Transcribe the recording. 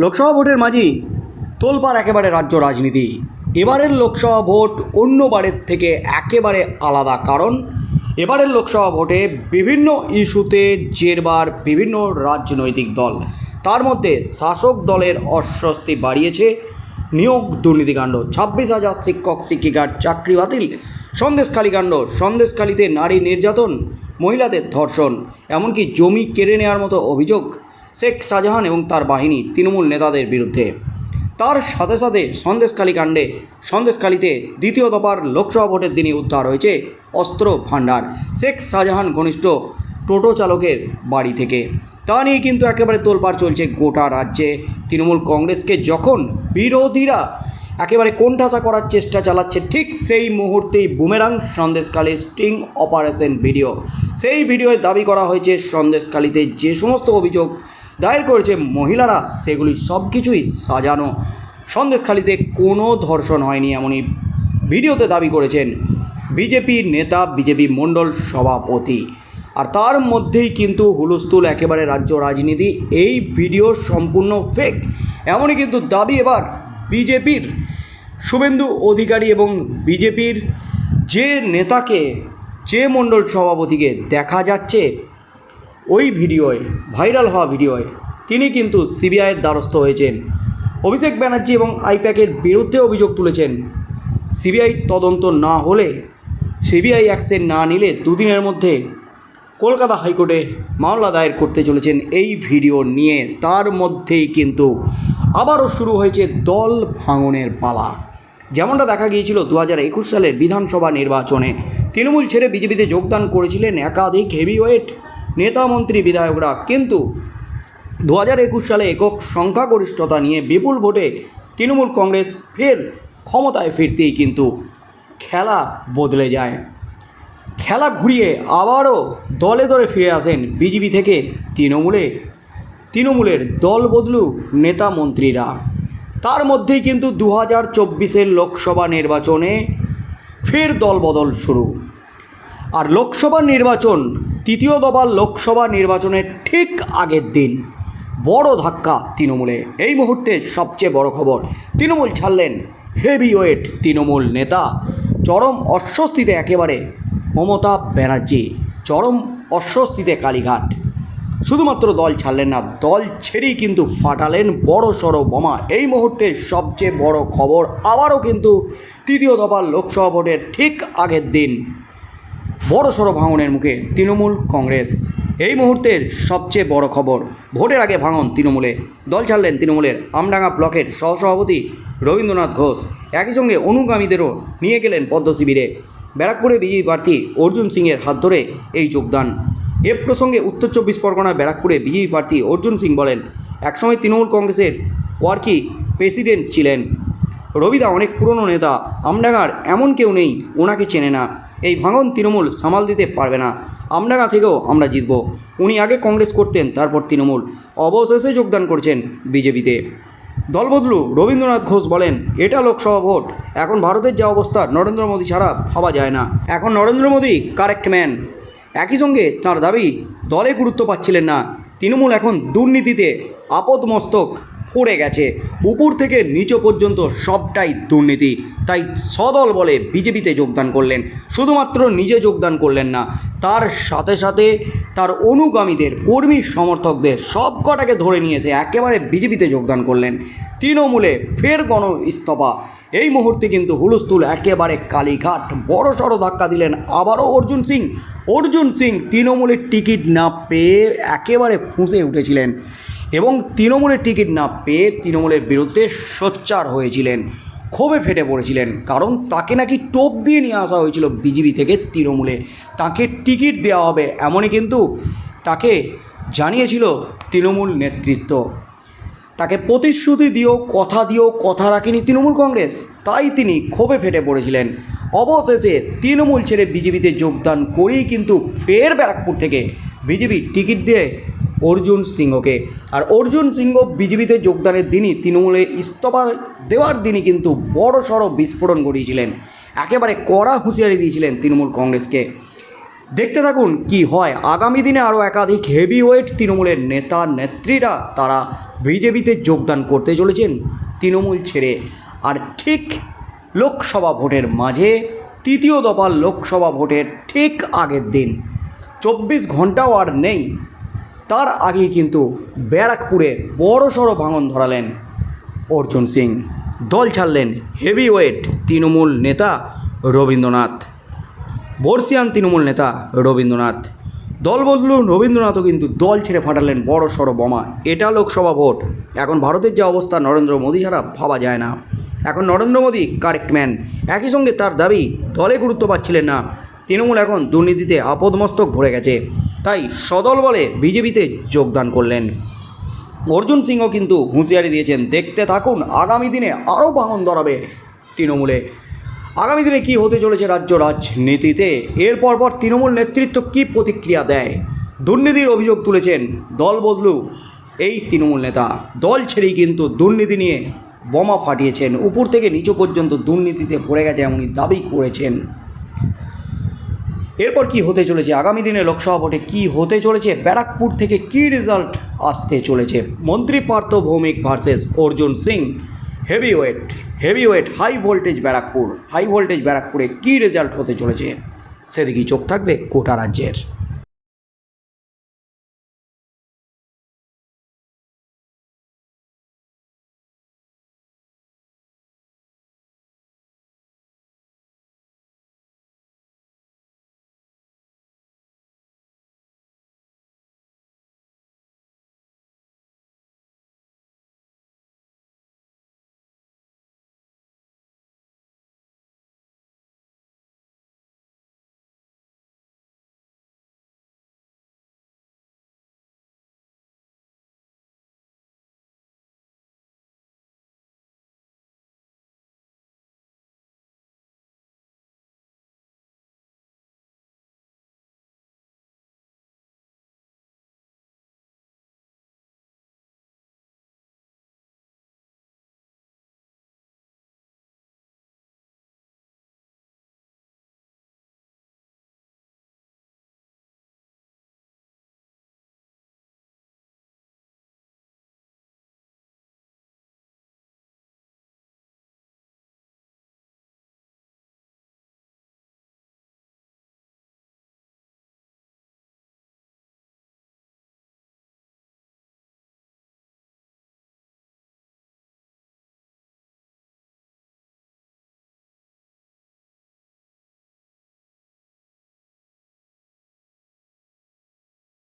লোকসভা ভোটের মাঝি। তোলপাড় একেবারে রাজ্য রাজনীতি। এবারের লোকসভা ভোট অন্যবারের থেকে একেবারে আলাদা কারণ, এবারের লোকসভা ভোটে বিভিন্ন ইস্যুতে জেরবার বিভিন্ন রাজনৈতিক দল। তার মধ্যে শাসক দলের অস্বস্তি বাড়িয়েছে। নিয়োগ দুর্নীতিকাণ্ড, ছাব্বিশ হাজার শিক্ষক, শিক্ষিকার চাকরি বাতিল, সন্দেশখালী কাণ্ড, সন্দেশখালীতে নারী নির্যাতন, মহিলাদের ধর্ষণ, এমনকি জমি কেড়ে নেওয়ার মতো অভিযোগ। শেখ শাহজাহান এবং তার বাহিনী তৃণমূল নেতাদের বিরুদ্ধে। তার সাথে সাথে সন্দেশখালী কাণ্ডে সন্দেশখালীতে দ্বিতীয় দফার লোকসভা ভোটের দিনে উদ্ধার হয়েছে অস্ত্র ভাণ্ডার। শেখ শাহজাহান ঘনিষ্ঠ টোটো চালকের বাড়ি থেকে। তা নিয়ে কিন্তু একেবারে তোলপাড় চলছে গোটা রাজ্যে। তৃণমূল কংগ্রেসকে যখন বিরোধীরা একেবারে কোণঠাসা করার চেষ্টা চালাচ্ছে, ঠিক সেই মুহূর্তেই boomerang Sandeshkhali sting operation video. সেই ভিডিওয় দাবি করা হয়েছে সন্দেশকালীতে যে সমস্ত অভিযোগ দায়ের করেছে মহিলারা। সেগুলি সব কিছুই সাজানো। সন্দেশখালীতে কোনো ধর্ষণ হয়নি এমনই ভিডিওতে দাবি করেছেন বিজেপি নেতা, বিজেপি মণ্ডল সভাপতি। আর তার মধ্যেই কিন্তু হুলস্থুল একেবারে রাজ্য রাজনীতি। এই ভিডিও সম্পূর্ণ ফেক এমনই কিন্তু দাবি এবার বিজেপির শুভেন্দু অধিকারী এবং বিজেপির যে নেতাকে, যে মণ্ডল সভাপতিকে দেখা যাচ্ছে ওই ভিডিওয়, ভাইরাল হওয়া ভিডিওয় তিনি কিন্তু সিবিআইয়ের দ্বারস্থ হয়েছেন। অভিষেক ব্যানার্জি এবং আইপ্যাকের বিরুদ্ধে অভিযোগ তুলেছেন। সিবিআই তদন্ত না হলে সিবিআই অ্যাকশন না নিলে দুদিনের মধ্যে কলকাতা হাইকোর্টে মামলা দায়ের করতে চলেছেন এই ভিডিও নিয়ে। তার মধ্যেই কিন্তু আবারও শুরু হয়েছে দল ভাঙনের পালা। যেমনটা দেখা গিয়েছিল দু হাজার একুশ সালের বিধানসভা নির্বাচনে। তৃণমূল ছেড়ে বিজেপিতে যোগদান করেছিলেন একাধিক হেভিওয়েট নেতা মন্ত্রী বিধায়করা। কিন্তু দু হাজার একুশ সালে একক সংখ্যাগরিষ্ঠতা নিয়ে বিপুল ভোটে তৃণমূল কংগ্রেস ফের ক্ষমতায় ফিরতেই কিন্তু খেলা বদলে যায়। খেলা ঘুরিয়ে আবারও দলে দলে ফিরে আসেন বিজেপি থেকে তৃণমূলে। তৃণমূলের দল বদলু নেতা মন্ত্রীরা তার মধ্যেই কিন্তু দু হাজার চব্বিশের লোকসভা নির্বাচনে ফের দলবদল শুরু। আর লোকসভা নির্বাচন তৃতীয় দফার লোকসভা নির্বাচনের ঠিক আগের দিন। বড় ধাক্কা তৃণমূলে। এই মুহূর্তে সবচেয়ে বড় খবর, তৃণমূল ছাড়লেন হেভিওয়েট তৃণমূল নেতা। চরম অস্বস্তিতে একেবারে মমতা ব্যানার্জি, চরম অস্বস্তিতে কালীঘাট। শুধুমাত্র দল ছাড়লেন না, দল ছেড়েই কিন্তু ফাটালেন বড় সড়ো বোমা। এই মুহূর্তে সবচেয়ে বড় খবর, আবারও কিন্তু তৃতীয় দফার লোকসভা ভোটের ঠিক আগের দিন। বড় সড়ো ভাঙনের মুখে তৃণমূল কংগ্রেস। এই মুহূর্তের সবচেয়ে বড় খবর, ভোটের আগে ভাঙন তৃণমূলে। দল ছাড়লেন তৃণমূলের আমডাঙ্গা ব্লকের সহসভাপতি রবীন্দ্রনাথ ঘোষ। একই সঙ্গে অনুগামীদেরও নিয়ে গেলেন পদ্ম শিবিরে। ব্যারাকপুরে বিজেপি প্রার্থী অর্জুন সিংয়ের হাত ধরে এই যোগদান। এ প্রসঙ্গে উত্তর চব্বিশ পরগনা ব্যারাকপুরে বিজেপি প্রার্থী অর্জুন সিং বলেন, একসময় তৃণমূল কংগ্রেসের ওয়ার্কি প্রেসিডেন্ট ছিলেন। রবিদা অনেক পুরনো নেতা, আমডাঙ্গার এমন কেউ নেই, ওনাকে চেনে না। এই ভাঙন তৃণমূল সামাল দিতে পারবে না। আমডাঙ্গা থেকেও আমরা জিতব। উনি আগে কংগ্রেস করতেন, তারপর তৃণমূল। অবশেষে যোগদান করছেন বিজেপিতে। দলবদলু রবীন্দ্রনাথ ঘোষ বলেন, এটা লোকসভা ভোট। এখন ভারতের যা অবস্থা, নরেন্দ্র মোদী ছাড়া ভাবা যায় না। এখন নরেন্দ্র মোদী কারেক্ট ম্যান একই সঙ্গে তার দাবি, দলে গুরুত্ব পাচ্ছিলেন না। তৃণমূল এখন দুর্নীতিতে আপদমস্তক। পড়ে গেছে। উপর থেকে নিচ পর্যন্ত সবটাই দুর্নীতি। তাই সদল বলে বিজেপিতে যোগদান করলেন। শুধুমাত্র নিজে যোগদান করলেন না, তার সাথে সাথে তার অনুগামীদের, কর্মী সমর্থকদের সব কটাকে ধরে নিয়েছে, একেবারে বিজেপিতে যোগদান করলেন। তৃণমূলে ফের গণ ইস্তফা এই মুহূর্তে কিন্তু হুলস্থুল একেবারে কালীঘাট। বড় সড়ো ধাক্কা দিলেন আবারও অর্জুন সিং। অর্জুন সিং তৃণমূলের টিকিট না পেয়ে একেবারে ফুঁসে উঠেছিলেন। এবং তৃণমূলের টিকিট না পেয়ে তৃণমূলের বিরুদ্ধে সোচ্চার হয়েছিলেন, ক্ষোভে ফেটে পড়েছিলেন। কারণ তাকে নাকি টোপ দিয়ে নিয়ে আসা হয়েছিল বিজেপি থেকে তৃণমূলে। তাকে টিকিট দেওয়া হবে এমনই কিন্তু তাকে জানিয়েছিল তৃণমূল নেতৃত্ব। তাকে প্রতিশ্রুতি দিয়েও, কথা দিয়েও কথা রাখেনি তৃণমূল কংগ্রেস। তাই তিনি ক্ষোভে ফেটে পড়েছিলেন। অবশেষে তৃণমূল ছেড়ে বিজেপিতে যোগদান করেই কিন্তু ফের ব্যারাকপুর থেকে বিজেপি টিকিট দিয়ে অর্জুন সিংহকে। আর অর্জুন সিংহ বিজেপিতে যোগদানের দিনই তৃণমূলে ইস্তফা দেওয়ার দিনই কিন্তু বড় সড়ো বিস্ফোরণ ঘটিয়েছিলেন। একেবারে কড়া হুঁশিয়ারি দিয়েছিলেন তৃণমূল কংগ্রেসকে। দেখতে থাকুন কি হয়। আগামী দিনে আরও একাধিক হেভিওয়েট তৃণমূলের নেতা, নেত্রীরা তারা বিজেপিতে যোগদান করতে চলেছেন তৃণমূল ছেড়ে। আর ঠিক লোকসভা ভোটের মাঝে তৃতীয় দফার লোকসভা ভোটের ঠিক আগের দিন। চব্বিশ ঘন্টাও আর নেই। তার আগেই কিন্তু ব্যারাকপুরে বড় সড়ো ভাঙন ধরালেন অর্জুন সিং। দল ছাড়লেন হেভিওয়েট তৃণমূল নেতা রবীন্দ্রনাথ। বর্ষিয়ান তৃণমূল নেতা রবীন্দ্রনাথ। দল বদলুন রবীন্দ্রনাথও কিন্তু দল ছেড়ে ফাটালেন বড় সড়ো বোমা। এটা লোকসভা ভোট। এখন ভারতের যে অবস্থা, নরেন্দ্র মোদী ছাড়া ভাবা যায় না। এখন নরেন্দ্র মোদী কারেক্ট ম্যান একই সঙ্গে তার দাবি, দলে গুরুত্ব পাচ্ছিলেন না। তৃণমূল এখন দুর্নীতিতে আপদমস্তক ভরে গেছে। তাই সদল বলে বিজেপিতে যোগদান করলেন। অর্জুন সিংও কিন্তু হুঁশিয়ারি দিয়েছেন, দেখতে থাকুন, আগামী দিনে আরও বাহন ধরাবে তৃণমূলে। আগামী দিনে কি হতে চলেছে রাজ্য রাজনীতিতে? এর পরপর তৃণমূল নেতৃত্ব কি প্রতিক্রিয়া দেয়? দুর্নীতির অভিযোগ তুলেছেন দল বদলু এই তৃণমূল নেতা। দল ছেড়েই কিন্তু দুর্নীতি নিয়ে বোমা ফাটিয়েছেন। উপর থেকে নিচু পর্যন্ত দুর্নীতিতে পড়ে গেছে এমনই দাবি করেছেন এরপর কি হতে চলেছে? আগামী দিনে লোকসভা ভোটে কী হতে চলেছে? ব্যারাকপুর থেকে কি রেজাল্ট আসতে চলেছে? মন্ত্রী Partha Bhowmick versus Arjun Singh heavyweight heavyweight high voltage Barrackpore. High voltage ব্যারাকপুরে কি রেজাল্ট হতে চলেছে? সেদিকেই চোখ থাকবে কোটা রাজ্যের।